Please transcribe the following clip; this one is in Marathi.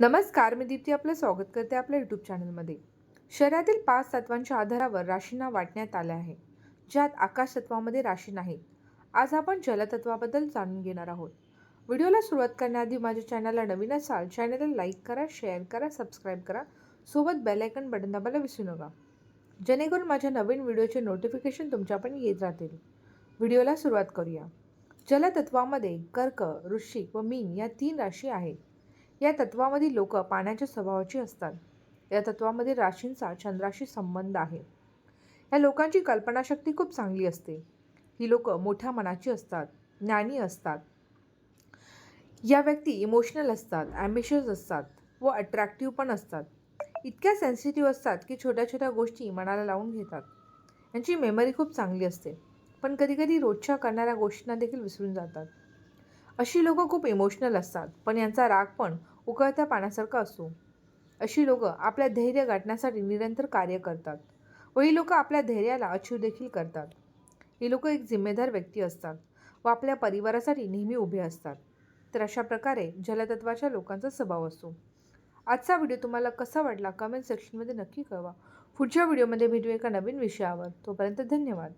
नमस्कार मी दीप्ती आपलं स्वागत करते आपल्या यूट्यूब चॅनलमध्ये शहरातील पाच तत्वांच्या आधारावर राशींना वाटण्यात आल्या आहे ज्यात आकाश तत्वामध्ये राशी नाहीत आज आपण जलतत्वाबद्दल जाणून घेणार आहोत. व्हिडिओला सुरुवात करण्याआधी माझ्या चॅनलला नवीन असाल चॅनलला लाईक करा शेअर करा सबस्क्राईब करा सोबत बेलायकन बटन दाबायला विसरू नका. जेणेकरून माझ्या नवीन व्हिडिओचे नोटिफिकेशन तुमच्यापर्यंत येत राहतील. व्हिडिओला सुरुवात करूया. जलतत्वामध्ये कर्क वृश्चिक व मीन या तीन राशी आहेत. या तत्वामधील लोक पाण्याच्या स्वभावाची असतात. या तत्वामध्ये राशींचा चंद्राशी संबंध आहे. या लोकांची कल्पनाशक्ती खूप चांगली असते. ही लोक मोठ्या मनाची असतात ज्ञानी असतात. या व्यक्ती इमोशनल असतात ॲम्बिशियस असतात व अट्रॅक्टिव्ह पण असतात. इतक्या सेन्सिटिव्ह असतात की छोट्या छोट्या गोष्टी मनाला लावून घेतात. यांची मेमरी खूप चांगली असते. पण कधीकधी रोजच्या करणाऱ्या गोष्टींना देखील विसरून जातात. अशी लोकं खूप इमोशनल असतात पण यांचा राग पण उकळत्या पाण्यासारखा असतो. अशी लोकं आपल्या धैर्य गाठण्यासाठी निरंतर कार्य करतात व ही लोकं आपल्या धैर्याला अचीव देखील करतात. ही लोकं एक जिम्मेदार व्यक्ती असतात व आपल्या परिवारासाठी नेहमी उभे असतात. तर अशा प्रकारे जलतत्वाच्या लोकांचा स्वभाव असतो. आजचा व्हिडिओ तुम्हाला कसा वाटला कमेंट सेक्शनमध्ये नक्की कळवा. पुढच्या व्हिडिओमध्ये भेटू एका नवीन विषयावर. तोपर्यंत धन्यवाद.